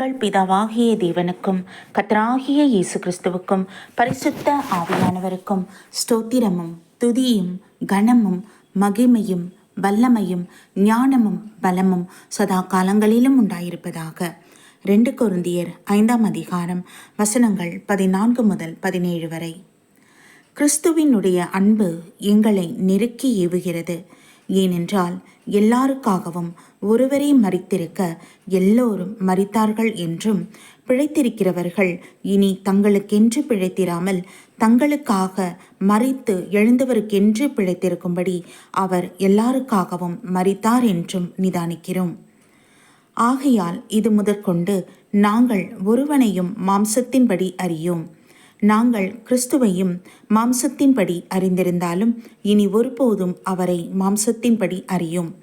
எங்கள் பிதாவாகிய தேவனுக்கும் கத்தராகிய இயேசு கிறிஸ்துவுக்கும் பரிசுத்த ஆவியானவருக்கும் ஸ்தோத்திரமும் துதியும் கனமும் மகிமையும் வல்லமையும் ஞானமும் பலமும் சதா காலங்களிலும் உண்டாயிருப்பதாக. ரெண்டு கொருந்தியர் ஐந்தாம் அதிகாரம் வசனங்கள் பதினான்கு முதல் பதினேழு வரை. கிறிஸ்துவினுடைய அன்பு எங்களை நெருக்கி ஏவுகிறது. ஏனென்றால் எல்லாருக்காகவும் ஒருவரே மறித்திருக்க எல்லோரும் மறித்தார்கள் என்றும் பிழைத்திருக்கிறவர்கள் இனி தங்களுக்கென்று பிழைத்திராமல் தங்களுக்காக மறித்து எழுந்தவருக்கென்று பிழைத்திருக்கும்படி அவர் எல்லாருக்காகவும் மறித்தார் என்றும் நிதானிக்கிறோம். ஆகையால் இது முதற்கொண்டு நாங்கள் ஒருவனையும் மாம்சத்தின்படி அறியோம். நாங்கள் கிறிஸ்துவையும் மாம்சத்தின்படி அறிந்திருந்தாலும் இனி ஒருபோதும் அவரை மாம்சத்தின்படி அறியும்.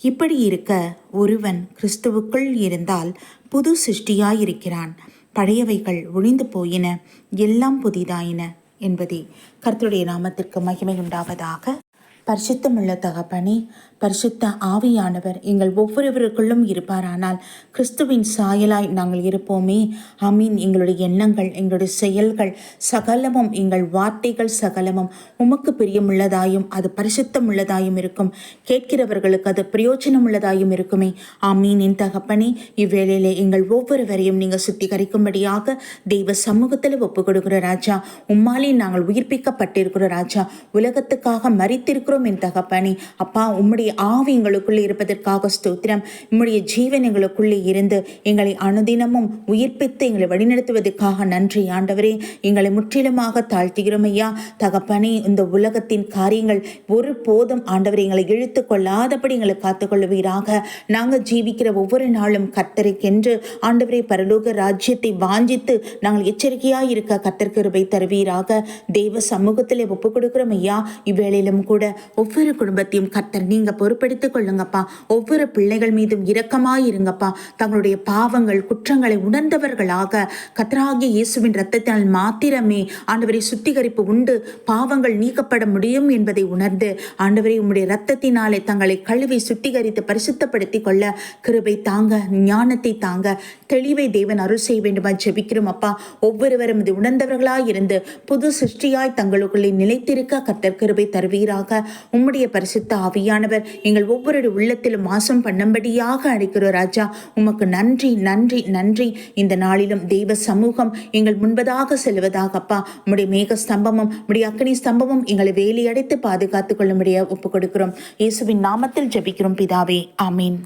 இப்படி இருக்க ஒருவன் கிறிஸ்துவுக்குள் இருந்தால் புது சிருஷ்டியாயிருக்கிறான். பழையவைகள் ஒழிந்து போயின எல்லாம் புதிதாயின என்பதே கர்த்தருடைய நாமத்திற்கு மகிமை உண்டாவதாக பரிசுத்தமுள்ள தகப்பனே பரிசுத்த ஆவியானவர் எங்கள் ஒவ்வொருவருக்குள்ளும் இருப்பாரானால் கிறிஸ்துவின் சாயலாய் நாங்கள் இருப்போமே. அமீன் எங்களுடைய எண்ணங்கள் எங்களுடைய செயல்கள் சகலமும் எங்கள் வார்த்தைகள் சகலமும் உமக்கு பிரியமுள்ளதாயும் அது பரிசுத்தமுள்ளதாயும் இருக்கும். கேட்கிறவர்களுக்கு அது பிரயோஜனம் உள்ளதாயும் இருக்குமே அமீனின் தகப்பனே இவ்வேளையிலே எங்கள் ஒவ்வொருவரையும் நீங்கள் சுத்திகரிக்கும்படியாக தெய்வ சமூகத்தில் ஒப்பு கொடுக்கிற ராஜா உம்மாலே நாங்கள் உயிர்ப்பிக்கப்பட்டிருக்கிற ராஜா உலகத்துக்காக மறித்திருக்கிறோம் என் தகப்பனே அப்பா உம்முடைய ஆவி எங்களுக்குள்ளே இருப்பதற்காக ஸ்தோத்திரம். உம்முடைய ஜீவன் எங்களுக்குள்ளே இருந்து எங்களை அனுதினமும் உயிர்ப்பித்து எங்களை வழிநடத்துவதற்காக நன்றி ஆண்டவரே. எங்களை முற்றிலுமாக தாழ்த்துகிறோம் ஐயா. தகப்பனே இந்த உலகத்தின் காரியங்கள் ஒரு போதும் ஆண்டவரை எங்களை இழுத்து கொள்ளாதபடி எங்களை காத்துக்கொள்வீராக நாங்கள் ஜீவிக்கிற ஒவ்வொரு நாளும் கத்தருக்கென்று ஆண்டவரை பரலோக ராஜ்யத்தை வாஞ்சித்து நாங்கள் எச்சரிக்கையாக இருக்க கத்தர் கிருபை தருவீராக. தெய்வ சமூகத்தில் ஒப்புக் கொடுக்கிறோம் ஐயா. இவ்வேளையிலும் கூட ஒவ்வொரு குடும்பத்தையும் கர்த்தர் நீங்க பொறுப்படுத்திக் கொள்ளுங்கப்பா. ஒவ்வொரு பிள்ளைகள் மீதும் இரக்கமாயிருங்கப்பா தங்களுடைய பாவங்கள் குற்றங்களை உணர்ந்தவர்களாக கத்தராகிய இயேசுவின் ரத்தத்தினால் மாத்திரமே ஆண்டவரை சுத்திகரிப்பு உண்டு. பாவங்கள் நீக்கப்பட முடியும் என்பதை உணர்ந்து ஆண்டவரை உம்முடைய ரத்தத்தினாலே தங்களை கழுவி சுத்திகரித்து பரிசுத்தப்படுத்தி கொள்ள கிருபை தாங்க ஞானத்தை தாங்க தெளிவை தேவன் அருள் செய்ய வேண்டுமா ஜெபிக்கிறோம் அப்பா ஒவ்வொருவரும் இது உணர்ந்தவர்களாய் இருந்து புது சிருஷ்டியாய் தங்களுக்குள்ளே நிலைத்திருக்க கத்தர் கிருபை தருவீராக. உம்முடைய பரிசுத்த ஆவியானவர் எங்கள் ஒவ்வொரு உள்ளத்திலும் வாசம் பண்ணும்படியாக அழைக்கிறோம் ராஜா. உமக்கு நன்றி நன்றி நன்றி. இந்த நாளிலும் தெய்வ சமூகம் எங்கள் முன்பதாக செல்வதாக அப்பா. உம்முடைய மேக ஸ்தம்பமும் உடைய அக்னி ஸ்தம்பமும் எங்களை வேலையடைத்து பாதுகாத்துக் கொள்ளும்படியாக ஒப்புக் கொடுக்கிறோம் இயேசுவின் நாமத்தில் ஜெபிக்கிறோம் பிதாவே. ஆமீன்.